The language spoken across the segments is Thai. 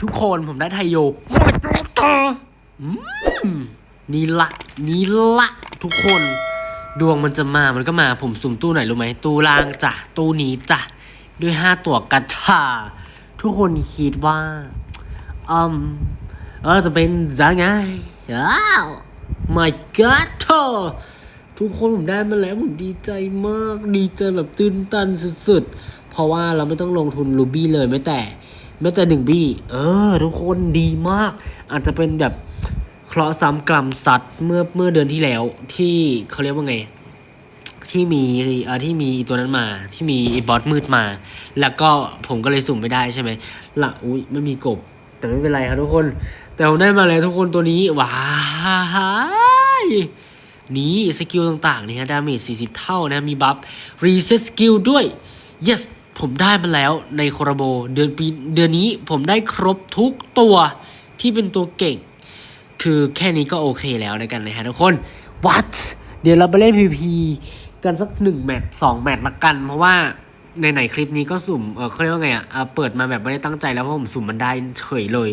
ทุกคนผมได้ไทโยอืมนี่ละนี่ละทุกคน ดวงมันจะมามันก็มาผมสุ่มตู้ไหนรู้ไหมตู้ล่างจ้ะตู้นี้จ้ะด้วยห้าตัวกัญชา ทุกคนคิดว่าอืมเออจะเป็นยังไงอ้าว my god เธอทุกคนผมได้มาแล้วผมดีใจมาก ดีใจแบบตื้นตันสุดๆ เพราะว่าเราไม่ต้องลงทุนรูบี้เลยแม้แต่ แม้แต่หนึ่งบี้เออ ทุกคนดีมาก อาจจะเป็นแบบเคราะห์ซ้ำกรรมซัดเมื่อเมื่อเดือนที่แล้ว ที่เขาเรียกว่าไง ที่มีอ่อที่มีตัวนั้นมาที่มีบอสมืดมา แล้วก็ผมก็เลยสุ่มไม่ได้ใช่ไหมละอุ้ยไม่มีกบ แต่ไม่เป็นไรครับทุกคน แต่ผมได้มาแล้วทุกคนตัวนี้ว้ายนี่สกิลต่างๆนี่ฮะดาเมจ40 เท่านะมีบัฟรีเซ็ตสกิลด้วย yes ผมได้มาแล้วในโครโบเดือนปีเดือนนี้ผมได้ครบทุกตัวที่เป็นตัวเก่ง คือแค่นี้ก็โอเคแล้วในกันนะฮะทุกคน what เดี๋ยวเราไปเล่น PVP กันสักหนึ่งแมตช์สองแมตช์ละกัน เพราะว่าในไหนคลิปนี้ก็สุ่ม เออเขาเรียกว่าไงอะอะเปิดมาแบบไม่ได้ตั้งใจแล้วเพราะผมสุ่มมันได้เฉยเลย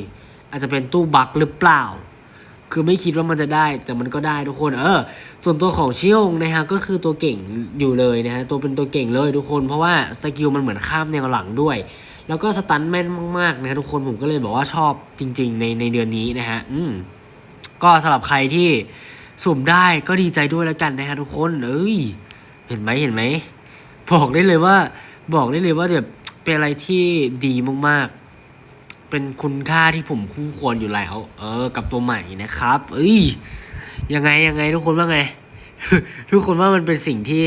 อาจจะเป็นตู้บั๊กหรือเปล่า คือไม่คิดว่ามันจะได้แต่มันก็ได้ทุกคน เออ ส่วนตัวของชิโองนะฮะก็คือตัวเก่งอยู่เลยนะฮะตัวเป็นตัวเก่งเลยทุกคน เพราะว่าสกิลมันเหมือนข้ามแนวหลังด้วย แล้วก็สตันแม่นมากๆนะฮะทุกคนผมก็เลยบอกว่าชอบจริง ๆ ในในเดือนนี้นะฮะอืมก็สำหรับใครที่สุ่มได้ก็ดีใจด้วยแล้วกันนะฮะทุกคนเอ้ยเห็นไหมเห็นไหมบอกได้เลยว่า บอกได้เลยว่าแบบเป็นอะไรที่ดีมากๆ เป็นคุณค่าที่ผมคู่ควรอยู่แล้ว เออ กับตัวใหม่นะครับ เอ้ยยังไงยังไงทุกคนว่าไง ทุกคนว่ามันเป็นสิ่งที่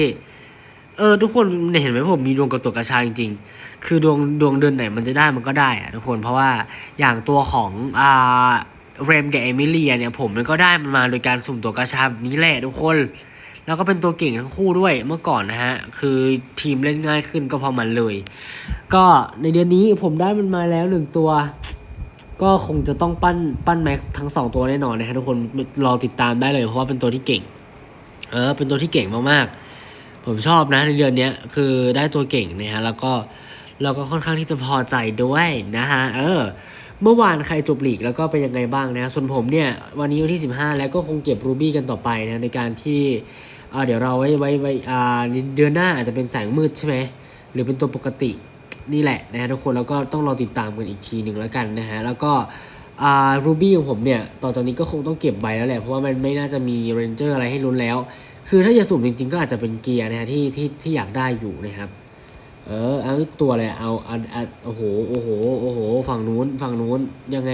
เออ ทุกคนเนี่ยเห็นไหมผมมีดวงกับตัวกระชาจริงๆ คือดวงดวงเดือนไหนมันจะได้มันก็ได้อะทุกคนเพราะว่าอย่างตัวของอ่าเรมกับเอมิเลียเนี่ยผมมันก็ได้มันมาโดยการสุ่มตัวกระชาแบบนี้แหละทุกคน แล้วก็เป็นตัวเก่งทั้งคู่ด้วยเมื่อก่อนนะฮะ คือทีมเล่นง่ายขึ้นก็พราะมันเลย ก็ในเดือนนี้ผมได้มันมาแล้วหนึ่งตัว ก็คงจะต้องปั้นปั้นแม็กซ์ทั้งสองตัวแน่นอนนะฮะทุกคนรอติดตามได้เลยเพราะว่าเป็นตัวที่เก่ง เออ เป็นตัวที่เก่งมากๆ ผมชอบนะในเดือนนี้คือได้ตัวเก่งนะฮะแล้วก็เราก็ค่อนข้างที่จะพอใจด้วยนะฮะ เออ เมื่อวานใครจบหลีกแล้วก็เป็นยังไงบ้างนะ ส่วนผมเนี่ย วันนี้วันที่ 15 แล้วก็คงเก็บรูบี้กันต่อไปนะในการที่ เดี๋ยวเราไว้ไว้ไว้อ่าเดือนหน้าอาจจะเป็นแสงมืดใช่ไหมหรือเป็นตัวปกตินี่แหละนะฮะทุกคนแล้วก็ต้องรอติดตามกันอีกทีหนึ่งแล้วกันนะฮะแล้วก็อ่ารูบี้ของผมเนี่ยต่อจากนี้ก็คงต้องเก็บใบแล้วแหละเพราะว่ามันไม่น่าจะมีเรนเจอร์อะไรให้ลุ้นแล้ว คือถ้าจะสุ่มจริงๆ ก็อาจจะเป็นเกียร์นะฮะที่ที่ที่อยากได้อยู่นะครับเออเอาตัวอะไรเอาอาเอาโอ้โหโอ้โหโอ้โหฝั่งนู้นฝั่งนู้นยังไง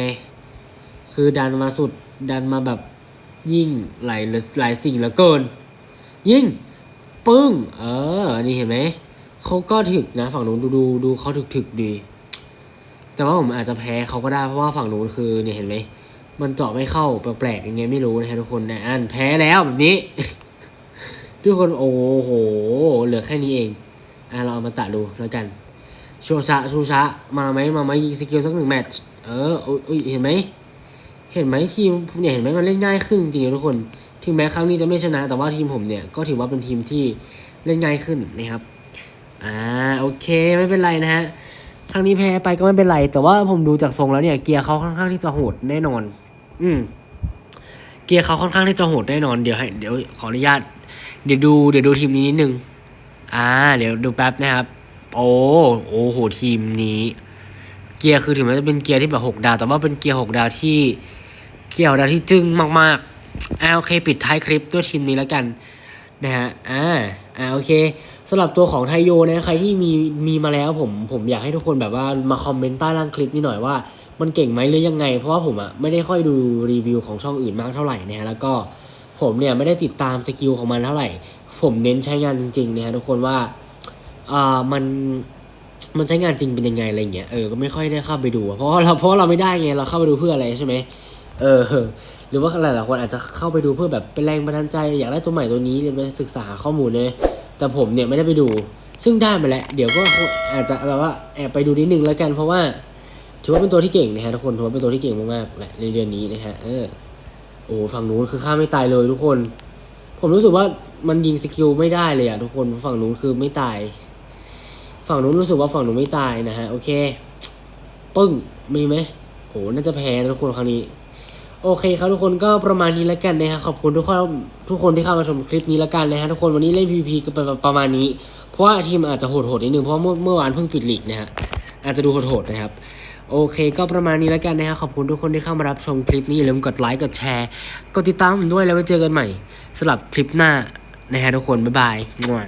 คือดันมาสุดดันมาแบบยิ่งหลายหลายสิ่งเหลือเกิน ยิ่งปึ้ง เออ นี่เห็นไหม เขาก็ถึกนะ ฝั่งนู้นดูดูดูเขาถึกถึกดี แต่ว่าผมอาจจะแพ้เขาก็ได้เพราะว่าฝั่งนู้นคือเนี่ยเห็นไหม มันเจาะไม่เข้าแปลกๆยังไงไม่รู้นะฮะทุกคนนะอันแพ้แล้วแบบนี้ ทุกคนโอ้โห เหลือแค่นี้เอง อะเราเอามาตัดดูแล้วกันโชชะชูชะมาไหมมาไหมยิงสกิลสักหนึ่งแมตช์ เอออุ้ยอุ้ยเห็นไหม เห็นไหมทีมเนี่ยเห็นไหมมันเล่นง่ายขึ้นจริงๆทุกคน ถึงแม้ครั้งนี้จะไม่ชนะ แต่ว่าทีมผมเนี่ยก็ถือว่าเป็นทีมที่เล่นง่ายขึ้นนะครับ อ่าโอเคไม่เป็นไรนะฮะครั้งนี้แพ้ไปก็ไม่เป็นไร แต่ว่าผมดูจากทรงแล้วเนี่ยเกียร์เขาค่อนข้างที่จะโหดแน่นอน อืมเกียร์เขาค่อนข้างที่จะโหดแน่นอนเดี๋ยวให้เดี๋ยวขออนุญาต เดี๋ยวดูเดี๋ยวดูทีมนี้นิดนึง อ่า เดี๋ยวดูแป๊บนะครับ โอ้โอ้โหทีมนี้ เกียร์คือถึงแม้จะเป็นเกียร์ที่แบบหกดาว แต่ว่าเป็นเกียร์หกดาวที่ เกี่ยร์หกดาวที่จึ้งมากๆอ่าโอเค ปิดท้ายคลิปด้วยทีมนี้แล้วกันนะฮะ อ่า อ่า โอเคสำหรับตัวของไทโยนะใครที่มี มีมาแล้วผม ผมอยากให้ทุกคนแบบว่ามาคอมเมนต์ใต้ล่างคลิปนี้หน่อยว่า มันเก่งไหมหรือยังไง เพราะว่าผมอะไม่ได้ค่อยดูรีวิวของช่องอื่นมากเท่าไหร่นะฮะ แล้วก็ผมเนี่ยไม่ได้ติดตามสกิลของมันเท่าไหร่ ผมเน้นใช้งานจริงๆนะฮะทุกคนว่า อ่า มัน มันใช้งานจริงเป็นยังไงอะไรเงี้ย เออ ก็ไม่ค่อยได้เข้าไปดู เพราะเรา เพราะเราไม่ได้ไง เราเข้าไปดูเพื่ออะไรใช่ไหม เออ หรือว่าหลายๆคนอาจจะเข้าไปดูเพื่อแบบเป็นแรงบันดาลใจ อยากได้ตัวใหม่ตัวนี้เลยไปศึกษาข้อมูลเลยแต่ผมเนี่ยไม่ได้ไปดู ซึ่งได้มาแล้ว เดี๋ยวก็อาจจะแบบว่าแอบไปดูนิดนึงแล้วกันเพราะว่า ถือว่าเป็นตัวที่เก่งนะฮะทุกคนถือว่าเป็นตัวที่เก่งมากๆแหละในเดือนนี้นะฮะเออโอ้ฝั่งนู้นคือฆ่าไม่ตายเลยทุกคน ผมรู้สึกว่ามันยิงสกิลไม่ได้เลยอะทุกคนฝั่งนู้นคือไม่ตาย ฝั่งนู้นรู้สึกว่าฝั่งนู้นไม่ตายนะฮะโอเค ปึ้งมีไหมโหน่าจะแพ้นะทุกคนครั้งนี้ โอเคครับทุกคนก็ประมาณนี้แล้วกันนะครับขอบคุณทุกคนทุกคนที่เข้ามาชมคลิปนี้แล้วกันนะฮะทุกคนวันนี้เล่น PVP ก็ไปประมาณนี้ เพราะว่าทีมอาจจะโหดๆนิดนึงเพราะเมื่อเมื่อวานเพิ่งปิดลีกนะฮะอาจจะดูโหดๆนะครับ โอเค ก็ประมาณนี้แล้วกันนะครับขอบคุณทุกคนที่เข้ามารับชมคลิปนี้อย่าลืมกดไลค์กดแชร์กดติดตามผมด้วยแล้วไว้เจอกันใหม่สำหรับคลิปหน้านะฮะทุกคนบ๊ายบายมั่ว